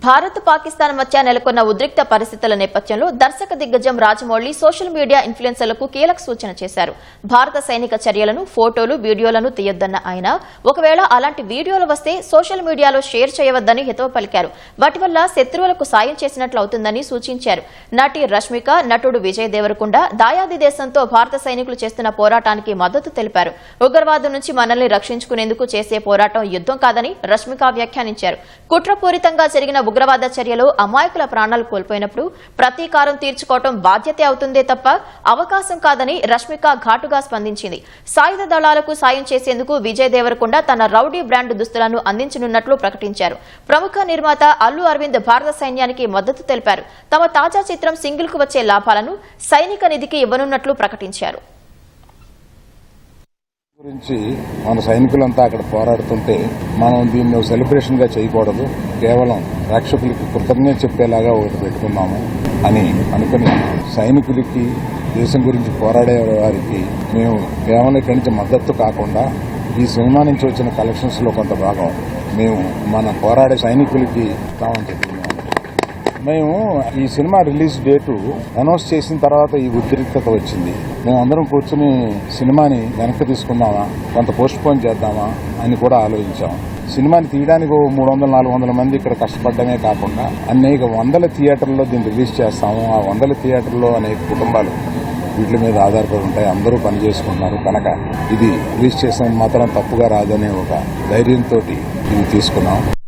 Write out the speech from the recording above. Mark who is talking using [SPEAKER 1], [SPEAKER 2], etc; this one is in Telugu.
[SPEAKER 1] భారత్ పాకిస్తాన్ మధ్య నెలకొన్న ఉద్రిక్త పరిస్థితుల నేపథ్యంలో దర్శక దిగ్గజం రాజమౌళి సోషల్ మీడియా ఇన్ఫ్లుయెన్సర్లకు కీలక సూచన చేశారు. భారత సైనిక చర్యలను ఫోటోలు వీడియోలను తీయొద్దన్న ఆయన ఒకవేళ అలాంటి వీడియోలు వస్తే సోషల్ మీడియాలో షేర్ చేయవద్దని హితవు పలికారు. వాటి వల్ల శత్రువులకు సాయం చేసినట్లు అవుతుందని సూచించారు. నటి రష్మిక నటుడు విజయ్ దేవరకొండ దాయాది దేశంతో భారత సైనికులు చేస్తున్న పోరాటానికి మద్దతు తెలిపారు. ఉగ్రవాదం నుంచి మనల్ని రక్షించుకునేందుకు చేసే పోరాటం యుద్దం కాదని రష్మిక వ్యాఖ్యానించారు. కుట్రపూరితంగా జరిగిన ఉగ్రవాద చర్యలో అమాయకుల ప్రాణాలు కోల్పోయినప్పుడు ప్రతీకారం తీర్చుకోవటం బాధ్యతే అవుతుందే తప్ప అవకాశం కాదని రష్మిక ఘాటుగా స్పందించింది. సాయుధ దళాలకు సాయం చేసేందుకు విజయ్ దేవరకొండ తన రౌడీ బ్రాండ్ దుస్తులను అందించనున్నట్లు ప్రకటించారు. ప్రముఖ నిర్మాత అల్లు అరవింద్ భారత సైన్యానికి మద్దతు తెలిపారు. తమ తాజా చిత్రం సింగిల్కు వచ్చే లాభాలను సైనిక నిధికి ఇవ్వనున్నట్లు ప్రకటించారు.
[SPEAKER 2] గురించి మన సైనికులంతా అక్కడ పోరాడుతుంటే మనం దీన్ని ఒక సెలబ్రేషన్గా చేయకూడదు. కేవలం రక్షకులకి కృతజ్ఞత చెప్పేలాగా ఒకటి పెట్టుకున్నాము అని అనుకుని సైనికులకి దేశం గురించి పోరాడే వారికి మేము కేవలం ఇక్కడి నుంచి మద్దతు కాకుండా ఈ సినిమా నుంచి వచ్చిన కలెక్షన్స్లో కొంత భాగం మేము మన పోరాడే సైనికులకి ఇస్తామని చెప్పి మేము ఈ సినిమా రిలీజ్ డేటు అనౌన్స్ చేసిన తర్వాత ఈ ఉద్రిక్తత వచ్చింది. మేము అందరం కూర్చుని సినిమాని వెనక్కి తీసుకుందామా? కొంత పోస్ట్ పోన్ చేద్దామా? అని కూడా ఆలోచించాం. సినిమాని తీయడానికి ఓ మూడు వందల నాలుగు వందల మంది ఇక్కడ కష్టపడమే కాకుండా అనేక వందల థియేటర్లో దీన్ని రిలీజ్ చేస్తాము. ఆ వందల థియేటర్లో అనేక కుటుంబాలు వీటి మీద ఆధారపడి ఉంటాయి. అందరూ పని చేసుకుంటున్నారు. కనుక ఇది రిలీజ్ చేసిన మాత్రం తప్పుగా రాదనే ఒక ధైర్యంతో ఇది తీసుకున్నాం.